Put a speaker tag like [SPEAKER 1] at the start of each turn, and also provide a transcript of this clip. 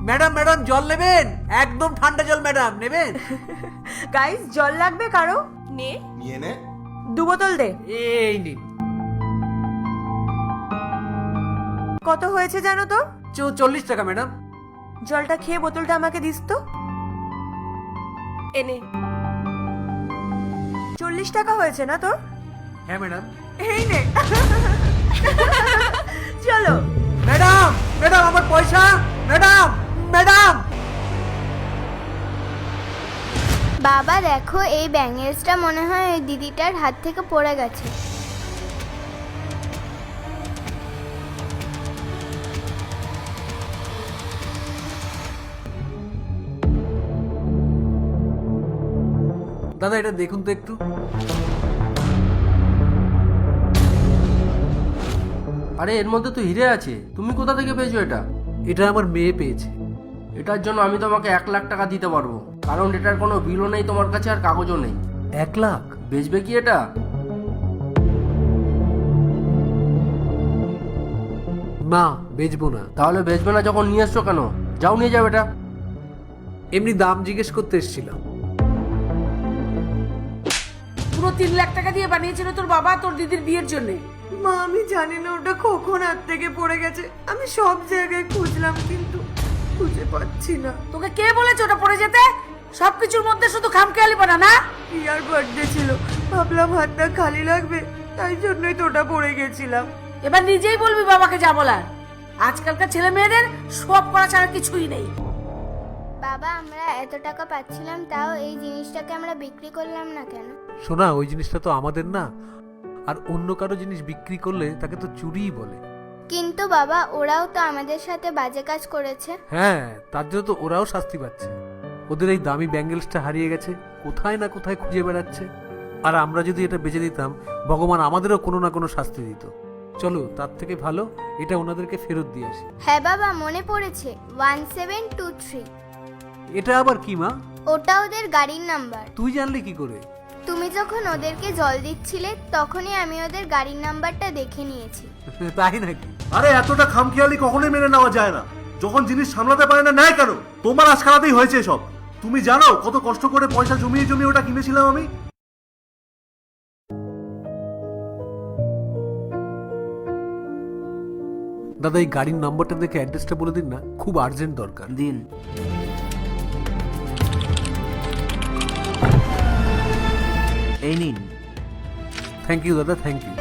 [SPEAKER 1] Madam madam জল নেবেন? একদম ঠান্ডা জল ম্যাডাম নেবেন?
[SPEAKER 2] গাইস জল লাগবে কারও?
[SPEAKER 3] নে।
[SPEAKER 4] নিয়ে নে।
[SPEAKER 2] দু বোতল দে।
[SPEAKER 1] এই নিন
[SPEAKER 2] কত হয়েছে জানো তো?
[SPEAKER 1] চো- চল্লিশ টাকা ম্যাডাম।
[SPEAKER 2] জলটা খেয়ে বোতলটা আমাকে দিস তো।
[SPEAKER 3] এনে।
[SPEAKER 2] চল্লিশ টাকা হয়েছে না তোর?
[SPEAKER 1] হ্যাঁ ম্যাডাম।
[SPEAKER 2] এই নে।
[SPEAKER 5] বাবা দেখো এই ব্যাঙ্গেলসটা মনে হয় ওই দিদিটার হাত থেকে পড়ে গেছে।
[SPEAKER 1] দাদা এটা দেখুন তো একটু।
[SPEAKER 6] আরে এর মধ্যে তো হিরে আছে। তুমি কোথা থেকে পেয়েছ এটা?
[SPEAKER 1] এটা আমার মেয়ে পেয়েছে।
[SPEAKER 6] এটার জন্য আমি তোমাকে এক লাখ টাকা দিতে পারব। কারণ এটার কোনো বিলও নেই তোমার কাছে আর কাগজও নেই।
[SPEAKER 1] এক লাখ?
[SPEAKER 6] বেচবে কি এটা?
[SPEAKER 1] না বেচবো না।
[SPEAKER 6] তাহলে বেচবে না যখন নিয়ে এসছো কেন? যাও নিয়ে যাও এটা।
[SPEAKER 1] এমনি দাম জিজ্ঞেস করতে এসেছিলাম।
[SPEAKER 3] পুরো তিন লাখ টাকা দিয়ে বানিয়েছিল তোর বাবা তোর দিদির বিয়ের জন্য।
[SPEAKER 2] মা আমি জানি না ওটা কখন হাত থেকে পড়ে গেছে। আমি সব জায়গায় খুঁজলাম কিন্তু খুঁজে পাচ্ছি না।
[SPEAKER 3] তোকে কে বলেছে ওটা পড়ে যেতে? সবকিছুর মধ্যে শুধু খামখেয়ালি বানা না?
[SPEAKER 2] ইয়ার বার্থডে ছিল? ভাবলাম হাতটা খালি লাগবে তাই জন্যই তো ওটা পড়ে গেছিলাম।
[SPEAKER 3] এবার নিজেই বলবি বাবাকে যা বলার। আজকালকার ছেলে মেয়েদের সব করা ছাড়া কিছুই নেই।
[SPEAKER 5] বাবা আমরা এত টাকা পাচ্ছিলাম তাও এই জিনিসটাকে আমরা বিক্রি করলাম না কেন?
[SPEAKER 1] শোনা ওই জিনিসটা তো আমাদের না। আর অন্য কারও জিনিস বিক্রি করলে তাকে তো চুরিই বলে।
[SPEAKER 5] কিন্তু বাবা ওরাও তো আমাদের সাথে বাজে কাজ করেছে।
[SPEAKER 1] হ্যাঁ তার জন্য তো ওরাও শাস্তি পাচ্ছে। ওদের এই দামি ব্যাঙ্গেলসটা হারিয়ে গেছে কোথায় না কোথায় খুঁজে বেড়াচ্ছে। আর আমরা যদি এটা বেচে দিতাম ভগবান আমাদেরও কোনো না কোনো শাস্তি দিত। চলো তার থেকে ভালো এটা ওনাদেরকে ফেরত দিয়ে আসি।
[SPEAKER 5] হ্যাঁ বাবা মনে পড়েছে ওয়ান সেভেন টু থ্রি।
[SPEAKER 1] এটা আবার কি মা?
[SPEAKER 5] ওটা ওদের গাড়ির নাম্বার।
[SPEAKER 1] তুই জানলি কি করে?
[SPEAKER 5] তুমি যখন ওদেরকে জল দিচ্ছিলে তখনই আমি ওদের গাড়ির নাম্বারটা দেখে নিয়েছি।
[SPEAKER 1] তাই নাকি?
[SPEAKER 4] আরে এতটা খামখেয়ালি কখনোই মেনে নেওয়া যায় না। যখন জিনিস সামলাতে পারে না নেয় কেন? তোমার আজকালাতেই হয়েছে সব তুমি জানো কত কষ্ট করে পয়সা জমিয়ে জমিয়ে ওটা কিনেছিলাম আমি?
[SPEAKER 1] দাদা এই গাড়ির নম্বরটা দেখে অ্যাড্রেসটা বলে দিন না খুব আর্জেন্ট দরকার।
[SPEAKER 6] দিন।
[SPEAKER 7] এই নিন।
[SPEAKER 1] থ্যাংক ইউ দাদা থ্যাংক ইউ